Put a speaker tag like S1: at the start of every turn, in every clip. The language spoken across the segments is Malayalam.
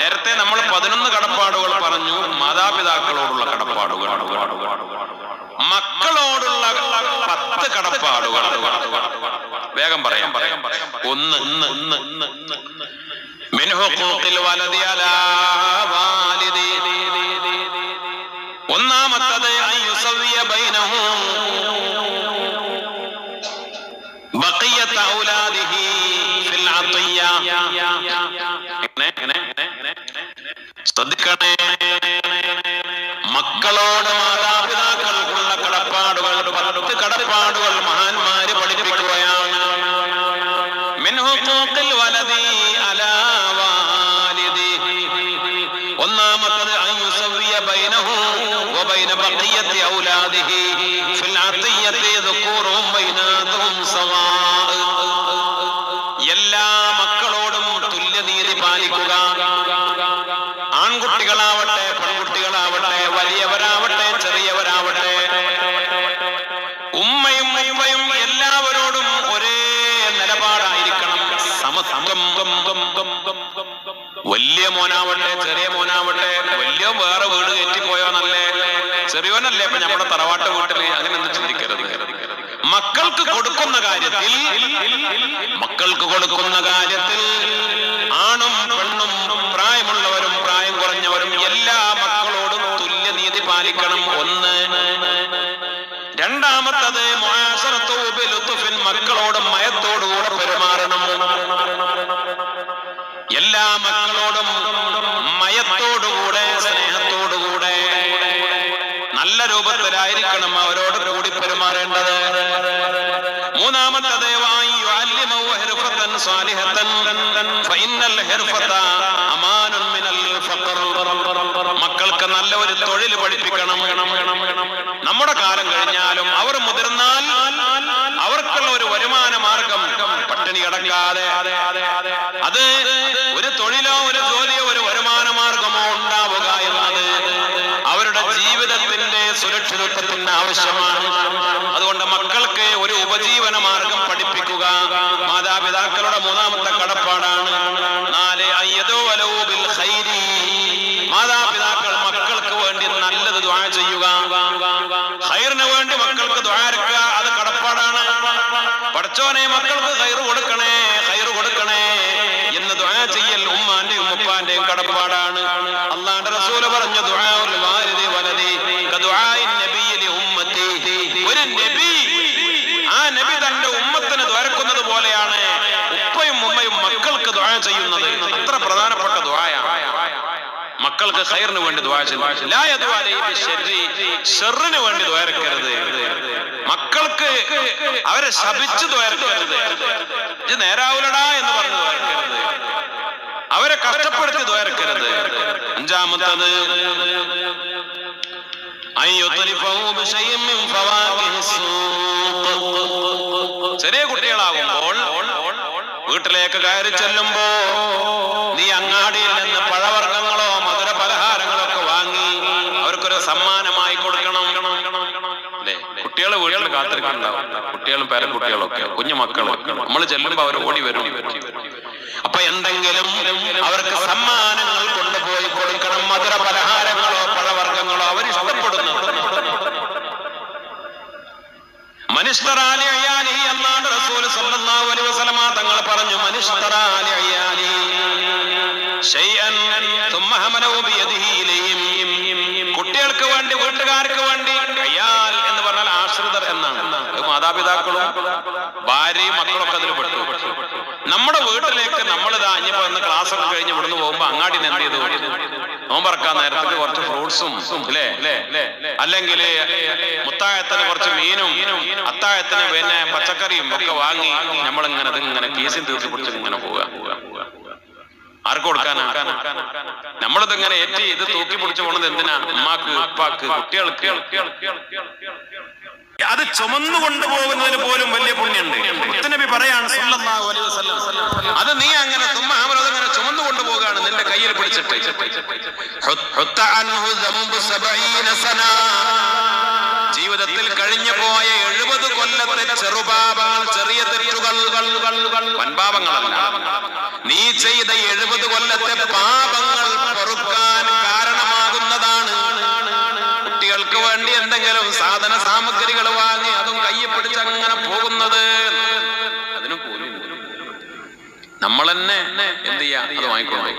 S1: നേരത്തെ നമ്മൾ പതിനൊന്ന് കടപ്പാടുകൾ പറഞ്ഞു മാതാപിതാക്കളോടുള്ള കടപ്പാടുകൾ. മക്കളോടുള്ള പത്ത് കടപ്പാടുകൾ. വേഗം പറയാം. ഒന്ന്. ഒന്ന് ഒന്ന് ശ്രദ്ധിക്കണേ മക്കളോട് മാതാപിതാക്കൾക്കുള്ള കടപ്പാടുകൾ പത്ത് കടപ്പാടുകൾ മഹാന്മാര് പഠിപ്പിക്കുകയാണ്. ഒന്നാമത്തത് ബൈനഹു ബൈന ബഖിയത്തി ഔലാദിഹി. വലിയ മോനാവട്ടെ ചെറിയ മോനാവട്ടെ വലിയ വേറെ വീട് കയറ്റിപ്പോയോന്നല്ലേ ചെറിയോനല്ലേ ഇപ്പൊ നമ്മുടെ തറവാട്ട് വീട്ടിൽ? അങ്ങനെ ഒന്നും ചിന്തിക്കരുത്. മക്കൾക്ക് കൊടുക്കുന്ന കാര്യത്തിൽ മക്കൾക്ക് കൊടുക്കുന്ന കാര്യത്തിൽ ആണും മിനൽ ഫഖർ. മക്കൾക്ക് നല്ല ഒരു തൊഴിൽ പഠിപ്പിക്കണം. നമ്മുടെ കാലം കഴിഞ്ഞാലും അവർ മുതിർന്നാൽ അവർക്കുള്ള ഒരു വരുമാന മാർഗം പട്ടിണി കിടക്കാതെ. അത് ഒരു തൊഴിലോ ഒരു ജോലിയോ ഒരു വരുമാന മാർഗമോ ഉണ്ടാവുക എന്നത് അവരുടെ ജീവിതത്തിന്റെ സുരക്ഷിതത്വത്തിന് ആവശ്യമാണ്. അത്ര പ്രധാനപ്പെട്ട ദ്വായാണ് മക്കൾക്ക് ഹൈറിന് വേണ്ടി ദ്വാ വേണ്ടി ദ്വാരക്കരുത് മക്കൾക്ക് അവരെ ശപിച്ച് ദ്വാരക്കരുത് ഇത് നേരാവൂലടാ എന്ന് പറഞ്ഞു ദ്വാരക്കരുത് അവരെ കഷ്ടപ്പെടുത്തി ദ്വാരക്കരുത് അഞ്ചാമത്തത് ചെറിയ കുട്ടികളാകുമ്പോൾ വീട്ടിലേക്ക് കയറി ചെല്ലുമ്പോ നീ അങ്ങാടിയിൽ നിന്ന് പഴവർഗങ്ങളോ മധുര പലഹാരങ്ങളോ ഒക്കെ വാങ്ങി അവർക്കൊരു സമ്മാനമായി കൊടുക്കണം. അല്ലേ കുട്ടികളെ വീട്ടിൽ കാത്തിരിക്കുന്നുണ്ടാവും കുട്ടികളും പേരക്കുട്ടികളും ഒക്കെ കുഞ്ഞു മക്കളും നമ്മൾ ചെല്ലുമ്പോ അവർ ഓടി വരും. അപ്പൊ എന്തെങ്കിലും അവർക്ക് സമ്മാനങ്ങൾ കൊണ്ടുപോയി കൊടുക്കണം. മധുര പലഹാരങ്ങളോ പഴവർഗങ്ങളോ അവർ ഇഷ്ടപ്പെടുന്നു അയ്യാലി എന്നാണ് റസൂൽ സല്ലല്ലാഹു നമ്മുടെ വീട്ടിലേക്ക് നമ്മൾ ഇതാ ഇനിയിപ്പോ ഇന്ന് ക്ലാസ് ഒക്കെ കഴിഞ്ഞ് ഇവിടുന്ന് പോകുമ്പോ അങ്ങാടി എന്ത് ചെയ്തു? നോമ്പറക്കാൻ നേരത്തേക്ക് കുറച്ച് ഫ്രൂട്ട്സും അല്ലേ അല്ലെങ്കിൽ മുത്തായത്തിന് കുറച്ച് മീനും അത്തായത്തിന് പിന്നെ പച്ചക്കറിയും ഒക്കെ വാങ്ങി നമ്മൾ നമ്മളിങ്ങനെ ഇങ്ങനെ കേസിൽ തീർത്തി പിടിച്ച് ഇങ്ങനെ പോവുക. ആർക്ക് കൊടുക്കാനാ? നമ്മളിത് ഇങ്ങനെ ഏറ്റി ഇത് തൂക്കി പിടിച്ചു പോണത് എന്തിനാ? അമ്മാക്ക് ഉപ്പാക്ക് കുട്ടികൾക്ക്. അത് ചുമന്നു കൊണ്ടുപോകുന്നതിന് പോലും വലിയ പുണ്യുണ്ട് മുത്തനബി പറയാണ് അത് നീ അങ്ങനെ തുമ്മ അമരത് അങ്ങനെ ചുമന്നു കൊണ്ടുപോകാണ് നിന്റെ കയ്യിൽ പിടിച്ചിട്ട്. ജീവിതത്തിൽ കഴിഞ്ഞു പോയ എഴുപത് കൊല്ലത്തെ ചെറുപാപങ്ങൾ ചെറിയ തെറ്റുകൾ. വൻപാപങ്ങളല്ല. നീ ചെയ്ത എഴുപത് കൊല്ലത്തെ പാപങ്ങൾ എന്തെങ്കിലും സാധന സാമഗ്രികൾ വാങ്ങി അതും കയ്യിൽ പിടിച്ച് അങ്ങനെ പോകുന്നത്. നമ്മൾ തന്നെ എന്ത് ചെയ്യാ? അത്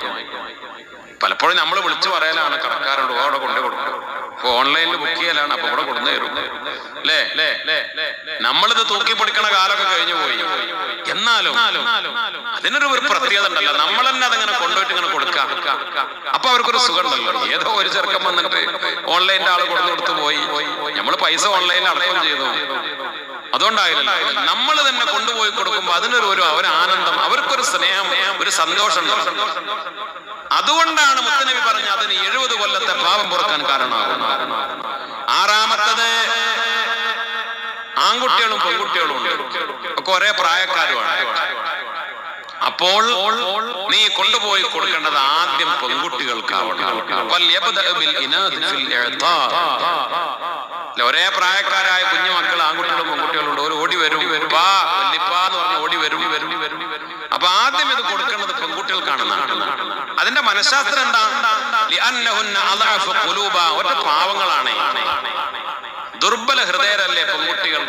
S1: പലപ്പോഴും നമ്മൾ വിളിച്ചു പറയലാണ് കടക്കാരോട് അവിടെ കൊണ്ടു കൊടുക്കുക ഓൺലൈനിൽ ബുക്ക് ചെയ്യലാണ്. അപ്പൊ ഇവിടെ കൊടുന്നു തരും. നമ്മളിത് തൂക്കി പിടിക്കണ കാലൊക്കെ കഴിഞ്ഞു പോയി. എന്നാലും അതിനൊരു ഒരു പ്രത്യേകത ഉണ്ടല്ലോ. നമ്മൾ തന്നെ അതങ്ങനെ കൊണ്ടുപോയിട്ട് ഇങ്ങനെ കൊടുക്കാം. അപ്പൊ അവർക്കൊരു സുഖം ഉണ്ടല്ലോ ഏതോ ഒരു ചെറുക്കം വന്നിട്ട് ഓൺലൈനിന്റെ ആൾ കൊടുത്തു കൊടുത്തു പോയി. നമ്മൾ പൈസ ഓൺലൈനിൽ അടക്കം ചെയ്തു. അതുകൊണ്ടായില്ലല്ലോ. നമ്മൾ തന്നെ കൊണ്ടുപോയി കൊടുക്കുമ്പോ അതിനൊരു ഒരു അവർ ആനന്ദം അവർക്കൊരു സ്നേഹം ഒരു സന്തോഷം അതുകൊണ്ടാണ് മുത്തനബി പറഞ്ഞ അതിന് എഴുപത് കൊല്ലത്തെ പാപം പുറക്കാൻ കാരണമാകും ആറാമത്തത് ആൺകുട്ടികളും പെൺകുട്ടികളും ഒക്കെ ഒരേ പ്രായക്കാരുമാണ്. അപ്പോൾ നീ കൊണ്ടുപോയി കൊടുക്കേണ്ടത് ആദ്യം പെൺകുട്ടികൾക്കാവണം. ഒരേ പ്രായക്കാരായ കുഞ്ഞു മക്കൾ ആൺകുട്ടികളും പെൺകുട്ടികളുണ്ട് ഒരു ഓടി വരും. ഓടി വരും വരും വരും. അപ്പൊ ആദ്യം ഇത് കൊടുക്കേണ്ടത് പെൺകുട്ടികൾക്കാണെന്നാണ്. അതിന്റെ മനഃശാസ്ത്രം എന്താ? പാവങ്ങളാണ്. ദുർബല ഹൃദയരല്ലേ പെൺകുട്ടികൾ?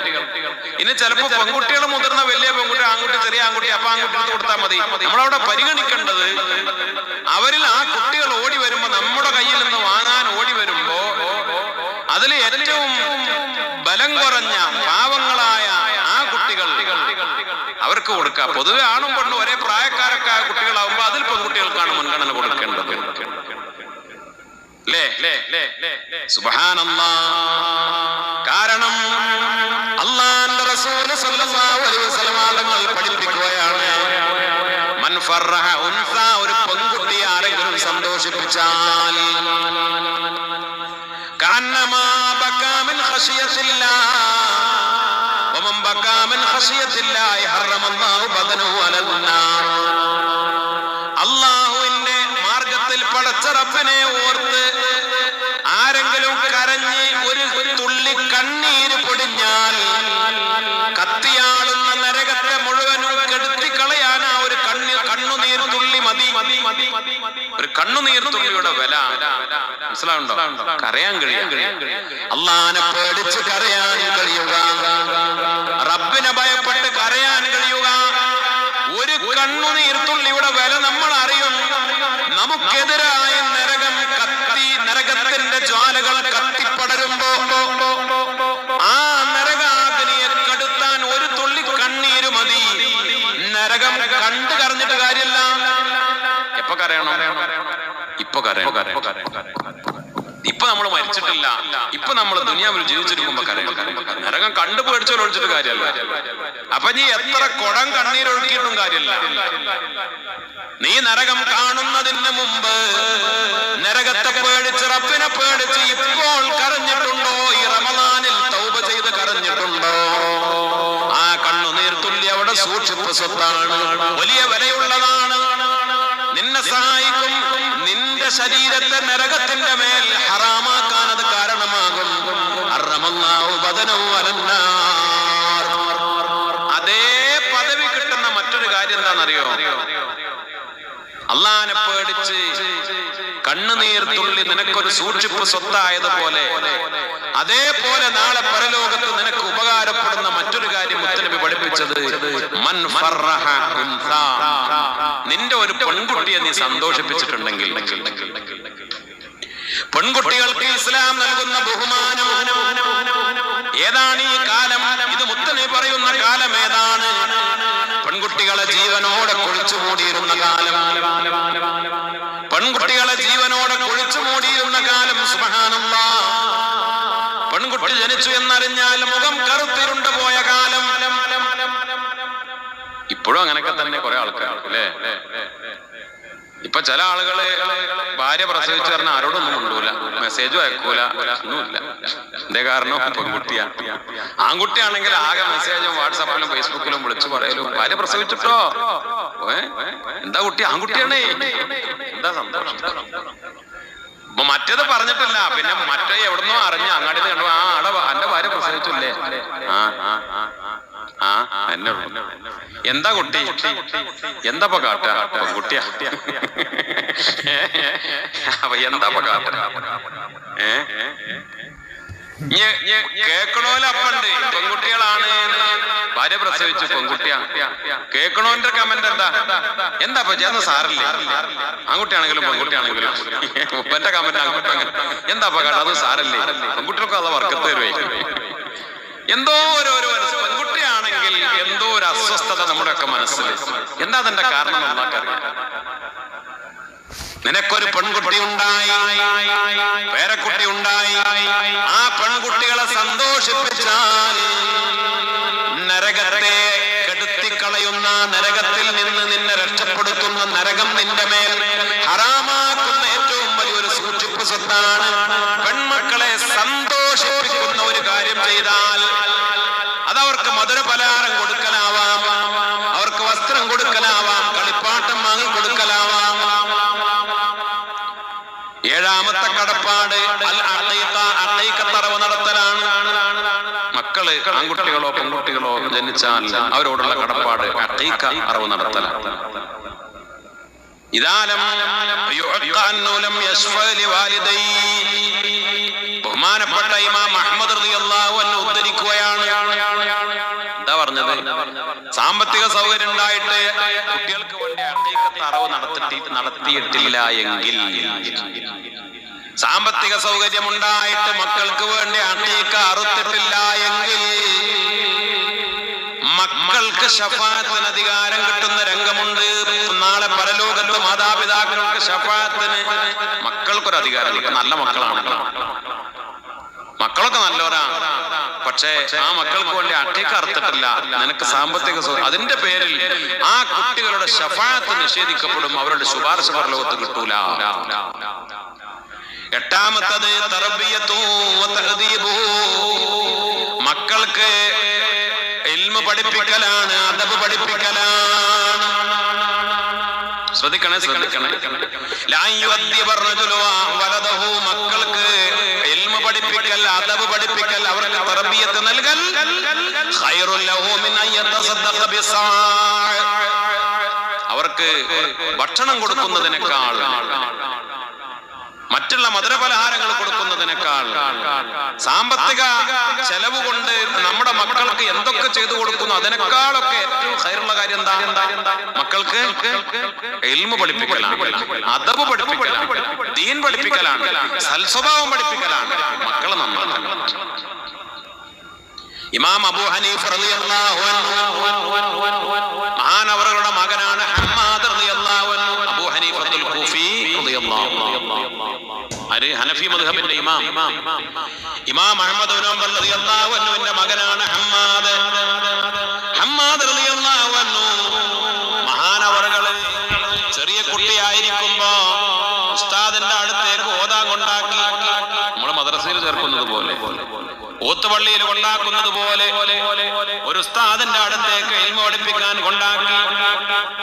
S1: ഇനി ചിലപ്പോ പെൺകുട്ടികൾ മുതിർന്ന വലിയ പെൺകുട്ടി ആൺകുട്ടി ചെറിയ ആൺകുട്ടി അപ്പൊ ആൺകുട്ടി കൊടുത്താൽ മതി. നമ്മളവിടെ പരിഗണിക്കേണ്ടത് അവരിൽ ആ കുട്ടികൾ ഓടി വരുമ്പോ നമ്മുടെ കയ്യിൽ നിന്ന് വാങ്ങാൻ ഓടി വരുമ്പോ അതിൽ ഏറ്റവും ബലം കുറഞ്ഞ പാവങ്ങളായ ആ കുട്ടികൾ അവർക്ക് കൊടുക്കുക പൊതുവെ ആണും പെണ്ണും ഒരേ പ്രായക്കാരൊക്കെ ആ കുട്ടികളാവുമ്പോ അതിൽ പെൺകുട്ടികൾക്കാണ് മുൻഗണന കൊടുക്കേണ്ടത്. സുബ്ഹാനല്ലാ. കാരണം തുള്ളിയുടെ വില. മനസ്സിലാവുണ്ടോ കരയാൻ കഴിയാൻ കഴിയാൻ അള്ളാനെ പേടിച്ച് കരയാൻ കഴിയുക റബ്ബിനെ ഭയപ്പെട്ട് കരയാൻ കഴിയുക ഒരു കണ്ണുനീർത്തുള്ളിയുടെ വില നമ്മൾ അറിയും നമുക്കെതിരായ നരകം കത്തി നരകത്തിന്റെ ജ്വാലകൾ കത്തിപ്പടരുമ്പോ ആ നരകാഗ്നിയെ കടുത്താൻ ഒരു തുള്ളി കണ്ണീര് മതി നരകം കണ്ടു കരഞ്ഞിട്ട് കാര്യമില്ല എപ്പോ കരയണം ഇപ്പൊ നമ്മൾ മരിച്ചിട്ടില്ല. ഇപ്പൊ നമ്മൾ ദുനിയാവിൽ ജീവിച്ചിരിക്കുമ്പോ കരയും. നരകം കണ്ടു പേടിച്ചോ ഒഴിച്ചിട്ട് കാര്യമല്ല. അപ്പൊ നീ എത്ര കുടം കണ്ണീരൊഴുക്കിയിട്ടും കാര്യമല്ല. നീ നരകം കാണുന്നതിന് മുമ്പ് നരകത്തെ പേടിച്ച് റബ്ബിനെ പേടിച്ച് ഇപ്പോൾ കരഞ്ഞിട്ടുണ്ടോ? ഈ റമദാനിൽ തൗബ ചെയ്ത് കരഞ്ഞിട്ടുണ്ടോ? ആ കണ്ണുനീർ തുള്ളി അവിടെ സൂക്ഷിപ്പ് സ്വത്താണ്. വലിയ വിലയുള്ളതാണ് നിന്നെ സഹായിക്കും നിന്റെ ശരീരത്തെ നരകത്തിന്റെ മേൽ ഹറാമാക്കാൻ അത് കാരണമാകും. അതേ പദവി കിട്ടുന്ന മറ്റൊരു കാര്യം എന്താണെന്നറിയോ അള്ളാനെ പേടിച്ച് കണ്ണുനീർ തുള്ളി നിനക്കൊരു സൂക്ഷിപ്പ് സ്വത്തായതുപോലെ. അതേപോലെ നാളെ പരലോകത്ത് നിനക്ക് ഉപകാരപ്പെടുന്ന മറ്റൊരു കാര്യം മുത്തനബി പഠിപ്പിച്ചത് മൻ. നിന്റെ ഒരു പെൺകുട്ടിയെ നീ സന്തോഷിപ്പിച്ചിട്ടുണ്ടെങ്കിൽ. പെൺകുട്ടികൾക്ക് ഇസ്ലാം നൽകുന്ന ബഹുമാനം. ഏതാണ് ഈ കാലം? ഇത് മുത്തനബി പറയുന്ന കാലം ഏതാണ്? പെൺകുട്ടികളെ ജീവനോടെ കുഴിച്ചു മൂടിയിരുന്ന കാലം പെൺകുട്ടികളെ ജീവനോടെ കുഴിച്ചു മൂടിയിരുന്ന കാലം സുബഹാനല്ല ജനിച്ചു എന്നറിഞ്ഞാൽ മുഖം കറുത്തിരുണ്ട് പോയ കാലം. ഇപ്പോഴും അങ്ങനെയൊക്കെ തന്നെ കുറെ ആൾക്കാർ അല്ലേ? ഇപ്പൊ ചില ആളുകൾ ഭാര്യ പ്രസവിച്ചു പറഞ്ഞാൽ ഒന്നും കൊണ്ടൂല മെസ്സേജും അയക്കൂല ഒന്നുമില്ല. എന്തേ കാരണം? പെൺകുട്ടിയാ. ആൺകുട്ടിയാണെങ്കിൽ ആകെ മെസ്സേജും വാട്സാപ്പിലും ഫേസ്ബുക്കിലും വിളിച്ചു പറയലും. ഭാര്യ പ്രസവിച്ചിട്ടോ? എന്താ കുട്ടി? ആൺകുട്ടിയാണേ. എന്താ സന്തോഷം മറ്റേത് പറഞ്ഞിട്ടില്ല. പിന്നെ മറ്റേ എവിടുന്നോ അറിഞ്ഞു അങ്ങാടി കണ്ടു ആ അട എന്റെ ഭാര്യ പ്രസവിച്ചില്ലേ? ആ ആ എന്നെ എന്താ കുട്ടി? എന്താ കാട്ട? കുട്ടിയാ അപ്പൊ എന്താ കാട്ട? ഏ? കേക്കണോല അപ്പണ്ട്. പെൺകുട്ടികളാണ് ഭാര്യ പ്രസവിച്ചു. പെൺകുട്ടിയാ. കേക്കണോന്റെ കമന്റ് എന്താ? എന്താ ചേർന്ന് സാറില്ലേ? ആൺകുട്ടിയാണെങ്കിലും പെൺകുട്ടിയാണെങ്കിലും. ഉപ്പന്റെ കമന്റ് ആൺകുട്ടി എന്താ ഇപ്പൊ കേട്ടോ അത് സാറല്ലേ? പെൺകുട്ടികൾക്ക് അത് വർക്കത്ത് തരുവേ. എന്തോ ഓരോരോ പെൺകുട്ടിയാണെങ്കിൽ എന്തോ ഒരു അസ്വസ്ഥത നമ്മുടെ ഒക്കെ മനസ്സിൽ എന്താ അതിന്റെ കാരണം നമുക്കറിയാം നിനക്കൊരു പെൺകുട്ടി ഉണ്ടായി പേരക്കുട്ടി ഉണ്ടായി. ആ പെൺകുട്ടികളെ സന്തോഷിപ്പിച്ചാൽ നരകത്തെ കെടുത്തിക്കളയുന്ന നരകത്തിൽ നിന്ന് നിന്നെ രക്ഷപ്പെടുത്തുന്ന നരകം നിന്റെ മേൽ ഹറാമാക്കുന്ന ഏറ്റവും വലിയൊരു സൂക്ഷിപ്പ് സ്വത്താണ് പെൺമക്കളെ സന്തോഷിപ്പിക്കുന്ന ഒരു കാര്യം ചെയ്താൽ അതവർക്ക് മധുര പലഹാരം കൊടുക്കലാവാം അവർക്ക് വസ്ത്രം കൊടുക്കലാവാം കളിപ്പാട്ടം വാങ്ങി കൊടുക്കലാവാം ഏഴാമത്തെ കടപ്പാട് അൽ അഖീഖ, അഖീഖത്തറവ് നടത്തലാണ് മക്കൾ ആൺകുട്ടികളോ പെൺകുട്ടികളോ ജനിച്ചാൽ അവരോടുള്ള കടപ്പാട് അറിവ് നടത്തല നടത്തലാണ് ബഹുമാനപ്പെട്ട ഇമാം അൻഹു ഉദ്ധരിക്കുകയാണ്. എന്താ പറഞ്ഞത്? സാമ്പത്തിക സൗകര്യം ഉണ്ടായിട്ട് കുട്ടികൾക്ക് വേണ്ടി അഖീഖത്ത് അറിവ് നടത്തി നടത്തിയിട്ടില്ല എങ്കിൽ സാമ്പത്തിക സൗകര്യം ഉണ്ടായിട്ട് മക്കൾക്ക് വേണ്ടി അണീക്ക അറുത്തിട്ടില്ല എങ്കിൽ മക്കൾക്ക് ഷഫാത്തിന് അധികാരം കിട്ടുന്ന രംഗമുണ്ട്. നാളെ പരലോകത്ത് മാതാപിതാക്കൾക്ക് ഷഫാത്തിന് മക്കൾക്കൊരു അധികാരം നല്ല മക്കളാണ്. മക്കളൊക്കെ നല്ലവരാ പക്ഷേ ആ മക്കൾക്ക് വേണ്ടി അട്ടേക്ക് അർത്ഥത്തില്ല നിനക്ക് സാമ്പത്തിക അതിന്റെ പേരിൽ ആ കുട്ടികളുടെ ഷഫാത്ത് നിഷേധിക്കപ്പെടും. അവരുടെ ശുപാർശ പരലോകത്ത് കിട്ടൂല. എട്ടാമത്തത്. മക്കൾക്ക് എൽമ പഠിപ്പിക്കലാണ് അദബ് പഠിപ്പിക്കലാണ്. ശ്രദ്ധിക്കണേ ശ്രദ്ധിക്കണേ. വലദഹു മക്കൾക്ക് എൽമ പഠിപ്പിക്കൽ അദബ് പഠിപ്പിക്കൽ അവർക്ക് തറബിയത്ത് നൽകൽ. അവർക്ക് ഭക്ഷണം കൊടുക്കുന്നതിനേക്കാൾ മറ്റുള്ള മധുരപലഹാരങ്ങൾ കൊടുക്കുന്നതിനേക്കാൾ സാമ്പത്തിക ചെലവ് കൊണ്ട് നമ്മുടെ മക്കൾക്ക് എന്തൊക്കെ ചെയ്തു കൊടുക്കുന്നു അതിനേക്കാളൊക്കെ ഏറ്റവും ഹൈറുള്ള കാര്യം എന്താ? മക്കൾക്ക് എൽമ പഠിപ്പിക്കലാണ് അതവ് പഠിപ്പിക്കലാണ് ദീൻ പഠിപ്പിക്കലാണ് സൽസ്വഭാവം പഠിപ്പിക്കലാണ്. മക്കളെ നന്നാണ് ഇമാം അബു ഹനീഫ് മഹാനവറുകളുടെ മകനാണ് ഹമ്മാദ് റളിയല്ലാഹു അൻഹു അബൂ ഹനീഫത്തുൽ കൂഫി റളിയല്ലാഹു അൻഹു ആര് ഹനഫി മദ്ഹബിന്റെ ഇമാം. ഇമാം അഹ്മദ് ബിൻ ഹംബൽ റളിയല്ലാഹു അൻഹുവിന്റെ മകനാണ് ഹമ്മാദ് റളിയല്ലാഹു അൻഹു മഹാനവറുകൾ ചെറിയ കുട്ടിയായിരിക്കുമ്പോ ഉസ്താദിന്റെ അടുത്തേക്ക് ഓതാൻ കൊണ്ടാക്കി നമ്മൾ മദ്രസയിൽ ചേർക്കുന്നത് പോലെ ഓത്തുപള്ളിയിൽ കൊണ്ടാക്കുന്നത് പോലെ ഒരു ഉസ്താദിന്റെ അടുത്തേക്ക് ഇൽമ പഠിപ്പിക്കാൻ കൊണ്ടാക്കി.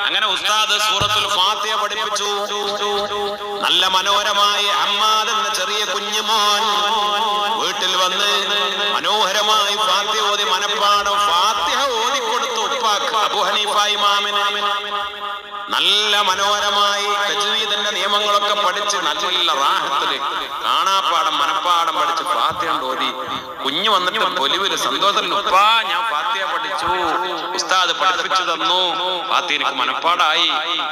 S1: അങ്ങനെ ഉസ്താദ് സൂറത്തുൽ ഫാത്തിയ പഠിപ്പിച്ചു. നല്ല മനോഹരമായി അമ്മാദ് എന്ന ചെറിയ കുഞ്ഞുമോൻ വീട്ടിൽ വന്ന് മനോഹരമായി ഫാത്തിഹ ഓതി മനപ്പാടം ഫാത്തിഹ ഓതി കൊടുത്തു ഉപ്പാക്ക്. അബു നല്ല മനോഹരമായി തജ്വീദിന്റെ നിയമങ്ങളൊക്കെ പഠിച്ച് നല്ല റാഹത്തിൽ കാണാപ്പാടം മനപ്പാടം പഠിച്ച് ഫാത്തിഹ ഓതി കുഞ്ഞു വന്നിട്ട് പൊലിവിൽ സന്തോഷം ഉപ്പാ ഞാൻ ഫാത്തിഹ പഠിച്ചു. ഉസ്താദ് പഠിപ്പിച്ചു തന്നു. പാത്തി എനിക്ക് മനപ്പാടായി.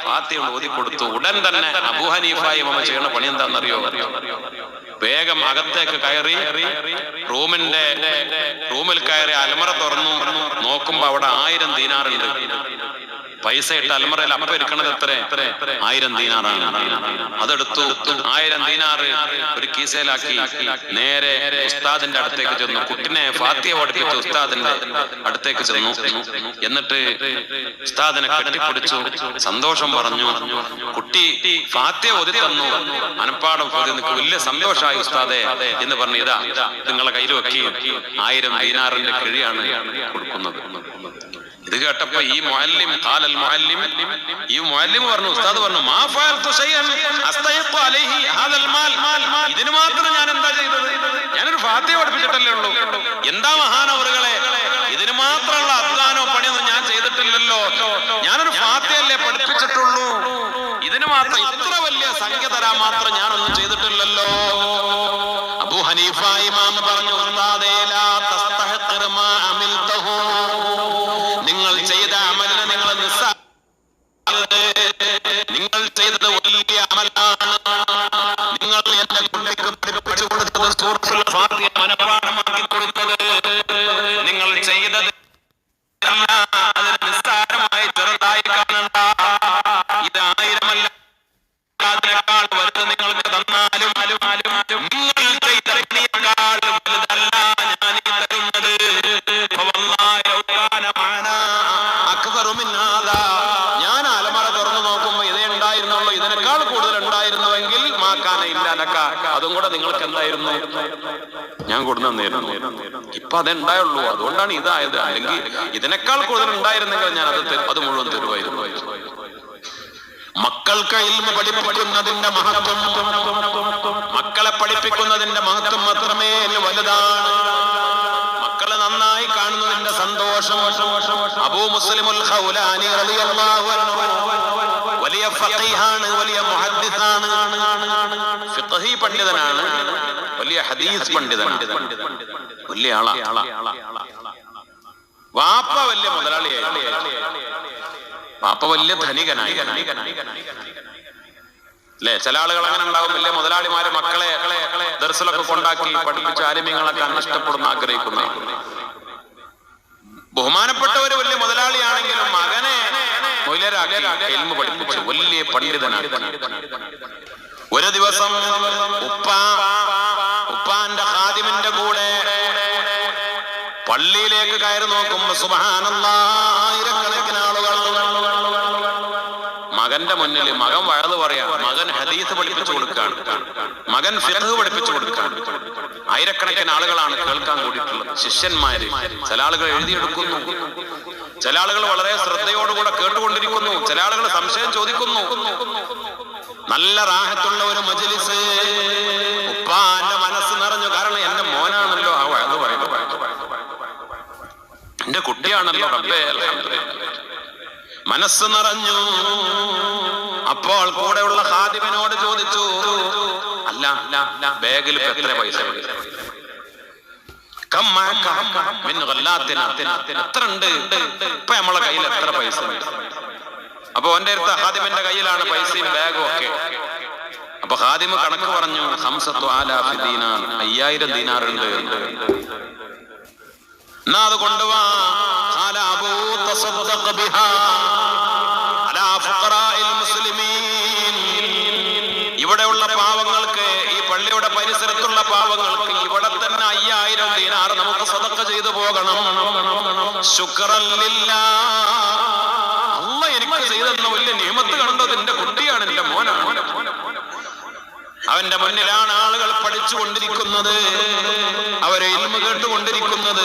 S1: ഫാത്തിഹ ഓതി കൊടുത്തു. ഉടൻ തന്നെ അബുഹനീഫായി മമ്മ ചെയ്യണ പണി എന്താണെന്നറിയോ? വേഗം അകത്തേക്ക് കയറി റൂമിന്റെ റൂമിൽ കയറി അലമറ തുറന്നു. നോക്കുമ്പോ അവിടെ ആയിരം ദീനാറുണ്ട്. പൈസ ഇട്ട് അലമറയിൽ അപ്പ ഇരിക്കണത് എത്ര? ആയിരം ദീനാറാണ്. അതെടുത്തു. ആയിരം ദീനാറ് ഒരു കീസയിലാക്കി. നേരെ ഉസ്താദിന്റെ അടുത്തേക്ക് ചെന്നു. കുട്ടിനെ ഫാത്തിയ പഠിപ്പിച്ച ഉസ്താദിന്റെ അടുത്തേക്ക് ചെന്നു. എന്നിട്ട് ഉസ്താദിനെ കെട്ടിപ്പിടിച്ചു. സന്തോഷം പറഞ്ഞു. കുട്ടി ഫാത്തിയ ഒതി തന്നു. മനപ്പാടം വലിയ സന്തോഷമായി ഉസ്താദെ എന്ന് പറഞ്ഞു ഇതാ നിങ്ങളെ കയ്യിൽ വെക്കി ആയിരം ദീനാറിന്റെ കിഴിയാണ് കൊടുക്കുന്നത്. ഇത് കേട്ടപ്പോ ഈ മുഅല്ലിം ഖാലൽ മുഅല്ലിം ഈ മുഅല്ലിം പറഞ്ഞു ഉസ്താദ് പറഞ്ഞു മാ ഫഅൽതു ശൈഅൻ അസ്തഹിഖു അലൈഹി ഹാദൽ മാൽ. ഇതിന് മാത്രം ഞാൻ എന്താ ചെയ്തത്? ഞാനൊരു ഫാത്തിഹ പഠിപ്പിച്ചിട്ടല്ലേ ഉള്ളൂ. എന്താ മഹാനവറുകളെ? ഇതിന് മാത്രമുള്ള അധ്വാനോ പണിയൊന്നും ഞാൻ ചെയ്തിട്ടില്ലല്ലോ ഞാനൊരു ഫാത്തിഹല്ലേ പഠിപ്പിച്ചിട്ടുള്ളൂ ഇതിന് മാത്രം ഇത്ര വലിയ സംഖ്യ തരാൻ മാത്രം ഞാനൊന്നും ചെയ്തിട്ടില്ലല്ലോ അബൂ ഹനീഫ ഇമാം പറഞ്ഞു ഉസ്താദേ, ലാ തസ്തഹഖിർ മാ അമിൽതഹു. നിങ്ങൾ ചെയ്ത അമലിനെ നിങ്ങൾ നിസ്സാ നിങ്ങൾ ചെയ്തത് വലിയ അമലാണ് നിങ്ങൾ എന്റെ കുട്ടിക്ക് പഠിപ്പിച്ചു കൊടുത്തത് സൂറത്തുൽ ഫാത്തിഹ മനഃപ്പാഠമാക്കി കൊടുത്തത് നിങ്ങൾ ചെയ്തത് അല്ല, അതിനെ നിസ്സാരമായി ചെറുതായി കാണണ്ട ഇത് ആയിരമല്ല അതിനേക്കാൾ വലുത് നിങ്ങൾക്ക് തന്നാലും നിങ്ങൾ ചെയ്ത പുണ്യേക്കാൾ വലുതല്ല ഞാൻ ഈ തരുന്നത് ഫവല്ലാഹി ലൗ കാന മഅനാ അക്ബറു മിൻ ഹാദാ. ഞാൻ അലമറ തുറന്നു നോക്കുമ്പോ ഇതേ ഉണ്ടായിരുന്നുള്ളൂ. ഇതിനേക്കാൾ കൂടുതൽ ഉണ്ടായിരുന്നുവെങ്കിൽ മാക്കാന ഇല്ലാലക്ക അതും കൂടെ നിങ്ങൾക്ക് എന്തായിരുന്നു? ഞാൻ കൊടുന്ന നേരം ഇപ്പൊ അതുണ്ടായുള്ളൂ. അതുകൊണ്ടാണ് ഇതായത്. അല്ലെങ്കിൽ ഇതിനേക്കാൾ കൂടുതൽ ഉണ്ടായിരുന്നെങ്കിൽ ഞാൻ അത് അത് മുഴുവൻ തരുമായിരുന്നു. മക്കൾക്ക് പഠിപ്പിക്കുന്നതിന്റെ മഹത്വം മക്കളെ പഠിപ്പിക്കുന്നതിന്റെ മഹത്വം മാത്രമേ വലുതാണ്. സന്തോഷം അബൂ മുസ്ലിമുൽ ഖൗലാനി റളിയല്ലാഹു അൻഹു. വലിയ ഫഖീഹാണ് വലിയ മുഹദ്ദിസാണ് ഫിഖഹി പണ്ഡിതനാണ് വലിയ ഹദീസ് പണ്ഡിതനാണ് വലിയ വാപ്പ വലിയ മുതലാളിയായി. വാപ്പ വലിയ ധനികനായി. അല്ലെ? ചില ആളുകൾ അങ്ങനെ ഉണ്ടാവും വലിയ മുതലാളിമാര് മക്കളെ ദർശനമൊക്കെ കൊണ്ടാക്കി പഠിപ്പിച്ച് ആലിമ്യങ്ങളൊക്കെ ഇഷ്ടപ്പെടുന്ന ആഗ്രഹിക്കുന്ന ബഹുമാനപ്പെട്ടവര് വലിയ മുതലാളിയാണെങ്കിലും മകനെ വലിയ പണ്ഡിതനാണ് ഒരു ദിവസം ഉപ്പ ഉപ്പാന്റെ ഹാദിമിന്റെ കൂടെ പള്ളിയിലേക്ക് കയറി നോക്കും ആളുകൾ മകന്റെ മുന്നിൽ മകൻ വഴത് പറയാ മകൻ ഹദീസ് പഠിപ്പിച്ചു കൊടുക്കാണ്. മകൻ ഫിഖ് പഠിപ്പിച്ചു കൊടുക്കാണ്. ആയിരക്കണക്കിന് ആളുകളാണ് കേൾക്കാൻ കൂടിയിട്ടുള്ളത്. ശിഷ്യന്മാര് ചില ആളുകൾ എഴുതിയെടുക്കുന്നു. ചില ആളുകൾ വളരെ ശ്രദ്ധയോടുകൂടെ കേട്ടുകൊണ്ടിരിക്കുന്നു. ചില ആളുകൾ സംശയം ചോദിക്കുന്നു. നല്ല റാഹത്തുള്ള ഒരു മജ്ലിസ് ഉപ്പാന്റെ മനസ്സ് നിറഞ്ഞു. കാരണം എന്റെ മോനാണല്ലോ ആ വഴത് പറയുന്നത്. എന്റെ കുട്ടിയാണല്ലോ റബ്ബേ അൽഹംദുലില്ലാ. മനസ്സ് നിറഞ്ഞു. അപ്പോൾ കൂടെയുള്ള ഹാദിമിനോട് ചോദിച്ചു അല്ല ബാഗിൽ എത്ര പൈസ കയ്യിൽ എത്ര പൈസ അപ്പൊ എന്റെ അടുത്ത് ഹാദിമിന്റെ കയ്യിലാണ് പൈസയും ബാഗും ഒക്കെ. അപ്പൊ ഹാദിമ് കണക്ക് പറഞ്ഞു ആലാഫി അയ്യായിരം ദീനാറുണ്ട്. എന്നാ അത് കൊണ്ടുവാ. ഖാല بها على فقراء المسلمين. ഇവിടെയുള്ള പാവങ്ങൾക്ക് ഈ പള്ളിയുടെ പരിസരത്തുള്ള പാവങ്ങൾക്ക് ഇവിടെ തന്നെ അയ്യായിരം ദീനാർ നമുക്ക് സദക്ക ചെയ്തു പോകണം. ശുക്രൻ ലില്ലാ. അള്ള എനിക്ക് ചെയ്തെന്ന വലിയ നിയമത്ത് കണ്ടത് എന്റെ കുട്ടിയാണ് എന്റെ മോനാണ്. അവന്റെ മുന്നിലാണ് ആളുകൾ പഠിച്ചുകൊണ്ടിരിക്കുന്നത്. അവരെ ഇൽമ കേട്ടുകൊണ്ടിരിക്കുന്നത്.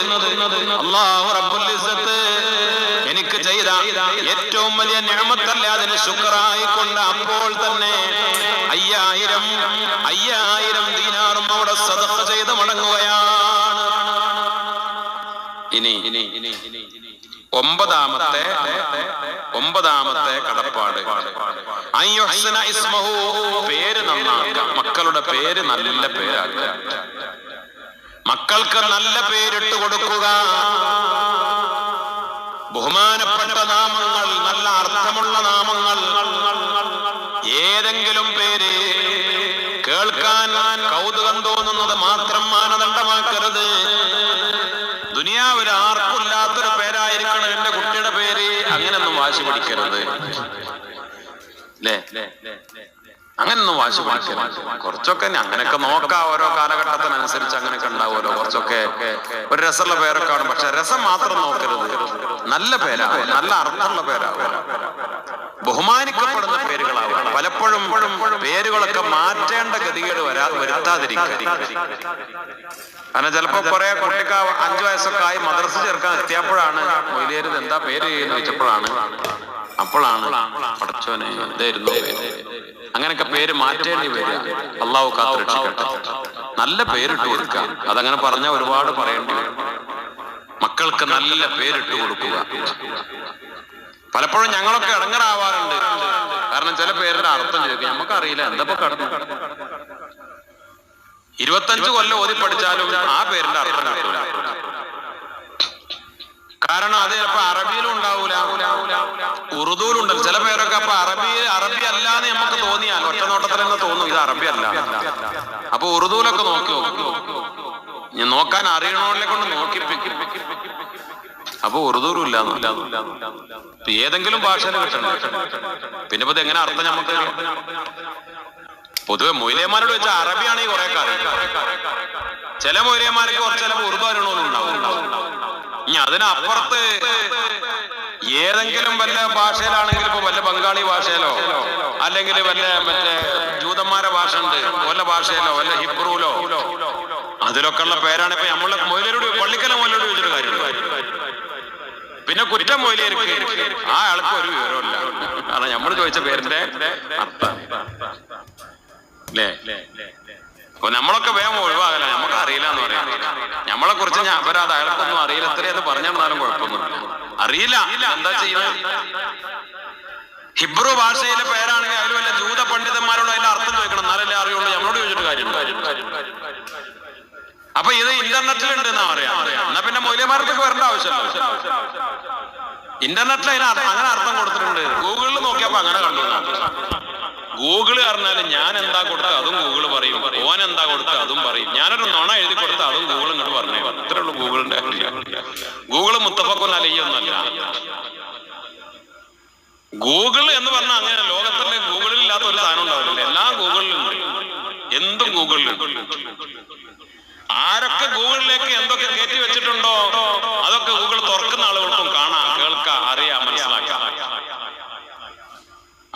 S1: അള്ളാഹു റബ്ബുൽ ഇസ്സത്ത് ഏറ്റവും വലിയ ഞാമത്തല്ല അതിന് ശുക്രായിക്കൊണ്ട് അപ്പോൾ തന്നെ അയ്യായിരം അയ്യായിരം ദീനാറും അവിടെ സദഖ ചെയ്ത് മടങ്ങുകയാണ്. ഇനി ഒമ്പതാമത്തെ ഒമ്പതാമത്തെ കടപ്പാട്. ഇസ്മഹു. പേര് നന്നാക്കാം. മക്കളുടെ പേര് നല്ല പേരാക്കുക മക്കൾക്ക് നല്ല പേരിട്ട് കൊടുക്കുക. ബഹുമാനപ്പെട്ട നാമങ്ങൾ നല്ല അർത്ഥമുള്ള നാമങ്ങൾ. ഏതെങ്കിലും പേര് കേൾക്കാൻ കൗതുകം തോന്നുന്നത് മാത്രം മാനദണ്ഡമാക്കരുത്. ദുനിയാവിൽ ആർക്കില്ലാത്തൊരു പേരായിരിക്കണം എന്റെ കുട്ടിയുടെ പേര്. അങ്ങനെയൊന്നും വാശി പിടിക്കരുത്. അല്ലേ അങ്ങനൊന്നും വാശി വാശി കുറച്ചൊക്കെ അങ്ങനെയൊക്കെ നോക്കാം. ഓരോ കാലഘട്ടത്തിനനുസരിച്ച് അങ്ങനെയൊക്കെ ഉണ്ടാവുമല്ലോ. കുറച്ചൊക്കെ ഒരു രസമുള്ള പേരൊക്കെ ആണ് പക്ഷെ രസം മാത്രം നോക്കരുത്. നല്ല പേരാവും. നല്ല അർത്ഥമുള്ള പേരാവും. ബഹുമാനിക്കപ്പെടുന്ന പേരുകളാവും. പലപ്പോഴും പേരുകളൊക്കെ മാറ്റേണ്ട ഗതികേട് വരാ വരുത്താതിരിക്കുക. കാരണം ചിലപ്പോ കുറെ കുട്ടിക്ക് അഞ്ചു വയസ്സൊക്കെ ആയി മദ്രസ ചേർക്കാൻ എത്തിയപ്പോഴാണ് മൊയിലേരുത് എന്താ പേര് എന്ന് വെച്ചപ്പോഴാണ് അപ്പോഴാണ്. പടച്ചോനെ എന്തായിരുന്നു അങ്ങനെയൊക്കെ പേര് മാറ്റേണ്ടി വരിക. അള്ളാഹു കാത്ത് രക്ഷിക്കട്ടെ നല്ല പേരിട്ട് കൊടുക്കുക. അതങ്ങനെ പറഞ്ഞാൽ ഒരുപാട് പറയേണ്ടി വരും. മക്കൾക്ക് നല്ല പേരിട്ട് കൊടുക്കുക. പലപ്പോഴും ഞങ്ങളൊക്കെ ഇടങ്ങറാവാറുണ്ട്. കാരണം ചില പേരുടെ അർത്ഥം ചോദിക്കും. നമുക്കറിയില്ല എന്തപ്പോ കടന്നു? ഇരുപത്തഞ്ച് കൊല്ലം ഓതി പഠിച്ചാലും ആ പേരിന്റെ അർത്ഥം കാരണം അത് ചിലപ്പോ അറബിയിലും ഉറുദുവിലും ചില പേരൊക്കെ അപ്പൊ അറബി അറബി അല്ലാന്ന് നമുക്ക് തോന്നിയാൽ ഒറ്റ നോട്ടത്തിൽ തന്നെ. തോന്നും ഇത് അറബി അല്ല. അപ്പൊ ഉറുദുവിലൊക്കെ നോക്കി. ഞാൻ നോക്കാൻ അറിയണോലെ കൊണ്ട് നോക്കി അപ്പൊ ഉറുദുവിലും ഇല്ല ഏതെങ്കിലും കിട്ടണം. പിന്നെ ഇത് എങ്ങനെ അർത്ഥം നമുക്ക്? പൊതുവെ മൊയിലേമാരോട് വെച്ചാൽ അറബിയാണെങ്കിൽ കുറെ കാര്യം ചില മൊയിലേമാർക്ക് കുറച്ച് ചിലപ്പോൾ ഉറുദു അറിയണമെന്നുണ്ടാവും ഇനി അതിനപ്പുറത്ത് ഏതെങ്കിലും വല്ല ഭാഷയിലാണെങ്കിൽ ഇപ്പൊ വല്ല ബംഗാളി ഭാഷയിലോ അല്ലെങ്കിൽ വല്ല മറ്റേ ജൂതന്മാരെ ഭാഷ ഉണ്ട് വല്ല ഭാഷയിലോ വല്ല ഹിബ്രുവിലോ അതിലൊക്കെ ഉള്ള പേരാണ് ഇപ്പൊ നമ്മളെ മൊയിലരുടെ പള്ളിക്കല മൊയിലോട് ചോദിച്ചൊരു കാര്യം. പിന്നെ കുറ്റം മൊയിലേക്ക് ആ ആൾക്ക് ഒരു വിവരമില്ല അതാ നമ്മൾ ചോദിച്ച പേരിന്റെ അർത്ഥം. അല്ലേ അപ്പൊ നമ്മളൊക്കെ വേഗം ഒഴിവാകല. നമുക്ക് അറിയില്ല എന്ന് പറയാം. നമ്മളെ കുറിച്ച് ഞാൻ അപരാധ അയാൾക്കൊന്നും അറിയില്ല. എത്രയെന്ന് പറഞ്ഞാലും കുഴപ്പമൊന്നുമില്ല. അറിയില്ല. എന്താ ചെയ്യുന്നത്? ഹിബ്രു ഭാഷയിലെ പേരാണെങ്കിൽ അതിൽ വല്ല ജൂത പണ്ഡിതന്മാരോട് അതിന്റെ അർത്ഥം ചോദിക്കണം. എന്നാലല്ലേ അറിയുള്ളൂ. നമ്മളോട് ചോദിച്ചിട്ട് കാര്യം അപ്പൊ ഇത് ഇന്റർനെറ്റിൽ ഉണ്ട് എന്നാ പറയാം. എന്നാ പിന്നെ മൂല്യമാർക്ക് വരേണ്ട ആവശ്യമില്ല. ഇന്റർനെറ്റിൽ അതിന് അങ്ങനെ അർത്ഥം കൊടുത്തിട്ടുണ്ട്. ഗൂഗിളിൽ നോക്കിയപ്പോ അങ്ങനെ കണ്ടു. ഗൂഗിൾ പറഞ്ഞാൽ ഞാൻ എന്താ കൊടുത്ത അതും ഗൂഗിൾ പറയും. ഓൻ എന്താ കൊടുത്ത അതും പറയും. ഞാനൊരു നുണ എഴുതി കൊടുത്ത അതും ഗൂഗിൾ ഇങ്ങോട്ട് പറഞ്ഞു. അത്രേ ഉള്ളൂ ഗൂഗിളിന്റെ ഗൂഗിൾ മുത്തഫക്കൊന്നും അലയ്യൊന്നല്ല ഗൂഗിൾ എന്ന് പറഞ്ഞാൽ അങ്ങനെ ലോകത്തിലെ ഗൂഗിളിൽ ഇല്ലാത്ത ഒരു സാധനം ഉണ്ടാവില്ല എല്ലാം ഗൂഗിളിലുണ്ട് എന്തും ഗൂഗിളിലുണ്ട് ആരൊക്കെ ഗൂഗിളിലേക്ക് എന്തൊക്കെ കയറ്റി വെച്ചിട്ടുണ്ടോ അതൊക്കെ ഗൂഗിൾ തുറക്കുന്ന ആളുകൾക്കും കാണാം. കേൾക്കാം അറിയാം മനസ്സിലാക്കാം.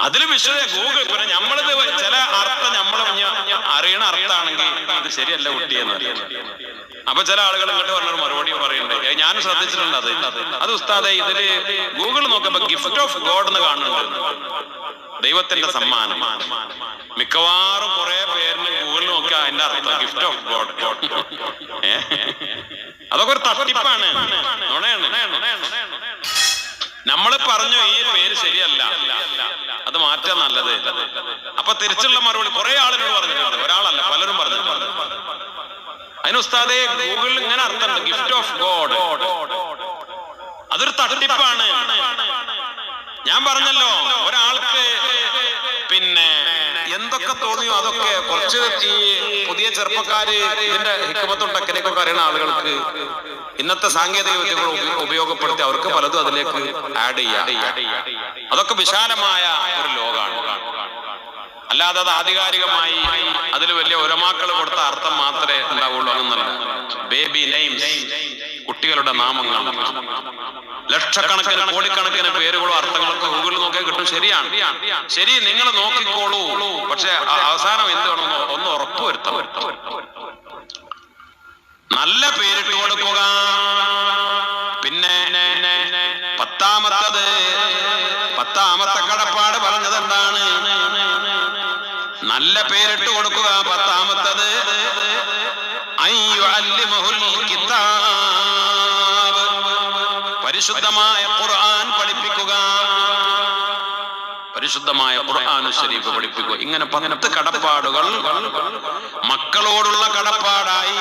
S1: അതിൽ വിശ്വസ ഗൂഗിൾ പിന്നെ നമ്മളിത് ചില അർത്ഥം നമ്മൾ അറിയണ അർത്ഥമാണെങ്കിൽ ഇത് ശരിയല്ല കുട്ടിയെന്ന് അപ്പൊ ചില ആളുകൾ ഇങ്ങോട്ട് പറഞ്ഞൊരു മറുപടി പറയുന്നുണ്ട്. ഞാൻ ശ്രദ്ധിച്ചിട്ടുണ്ട് അത്. അത് ഉസ്താദെ ഇതിൽ ഗൂഗിൾ നോക്കുമ്പോ ഗിഫ്റ്റ് ഓഫ് ഗോഡ് എന്ന് കാണുന്നുണ്ട്. ദൈവത്തിന്റെ സമ്മാനം. മിക്കവാറും കുറെ പേരിന് ഗൂഗിൾ നോക്കിയാൽ അതിന്റെ അർത്ഥം ഗിഫ്റ്റ് ഓഫ് ഗോഡ് അതൊക്കെ ഒരു തട്ടിപ്പാണ് നുണയാണ് നമ്മൾ പറഞ്ഞു ഈ പേര് ശരിയല്ല അത് മാറ്റാൻ നല്ലത്. അപ്പൊ തിരിച്ചുള്ള മറുപടി കുറെ ആളുകൾ പറഞ്ഞിട്ടുണ്ട്. ഒരാളല്ല പലരും പറഞ്ഞിട്ടുണ്ട്. അതിന് ഉസ്താദെ ഗൂഗിളിൽ ഇങ്ങനെ അർത്ഥമുണ്ട്. ഗിഫ്റ്റ് ഓഫ് ഗോഡ് അതൊരു തട്ടിപ്പാണ്. ഞാൻ പറഞ്ഞല്ലോ ഒരാൾക്ക് പിന്നെ എന്തൊക്കെ തോന്നിയോ അതൊക്കെ കുറച്ച് ഈ പുതിയ ചെറുപ്പക്കാര് ഇതിന്റെ ഹിക്കുമത്തും ടെക്നിക്കൊക്കെ അറിയുന്ന ആളുകൾക്ക് ഇന്നത്തെ സാങ്കേതിക വിദ്യകൾ ഉപയോഗപ്പെടുത്തി അവർക്ക് പലതും അതിലേക്ക് ആഡ് ചെയ്യാം. അതൊക്കെ വിശാലമായ അല്ലാതെ അത് ആധികാരികമായി അതിൽ വലിയ ഒരമാക്കൾ കൊടുത്ത അർത്ഥം മാത്രമേ ഉണ്ടാവുള്ളൂ അങ്ങനല്ല ബേബി നെയിംസ് കുട്ടികളുടെ നാമങ്ങൾ ലക്ഷക്കണക്കിന് കോടിക്കണക്കിന് പേരുകളോ അർത്ഥങ്ങളൊക്കെ ഗൂഗിളിൽ നോക്കിയാൽ കിട്ടും. ശരിയാണ്. ശരി നിങ്ങൾ നോക്കിക്കോളൂ. പക്ഷെ അവസാനം എന്ത് വേണം ഒന്ന് ഉറപ്പുവരുത്തണം നല്ല പേരിട്ട് കൊടുക്കുക. നല്ല പേരിട്ട് കൊടുക്കുക. പത്താമത്തത് കിതാബ്. പരിശുദ്ധമായ ഖുർആൻ പഠിപ്പിക്കുക. പരിശുദ്ധമായ ഖുർആൻ ശരീഫ് പഠിപ്പിക്കുക. ഇങ്ങനെ പത്ത് കടപ്പാടുകൾ മക്കളോടുള്ള കടപ്പാടായി.